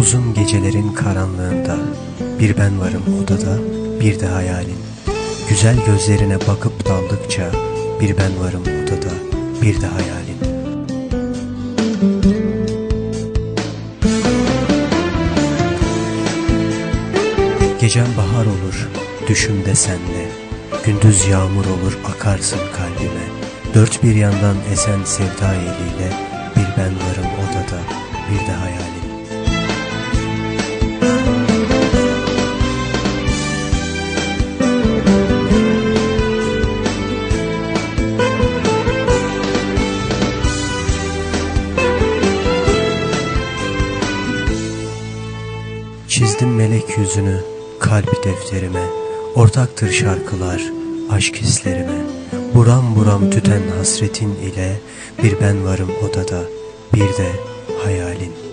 Uzun gecelerin karanlığında bir ben varım odada, bir de hayalin. Güzel gözlerine bakıp daldıkça bir ben varım odada, bir de hayalin. Gecem bahar olur, düşümde senle. Gündüz yağmur olur, akarsın kalbime. Dört bir yandan esen sevda eliyle bir ben varım odada, bir de hayalin. Çizdim melek yüzünü kalp defterime Ortaktır şarkılar aşk hislerime. Buram buram tüten hasretin ile Bir ben varım odada bir de hayalin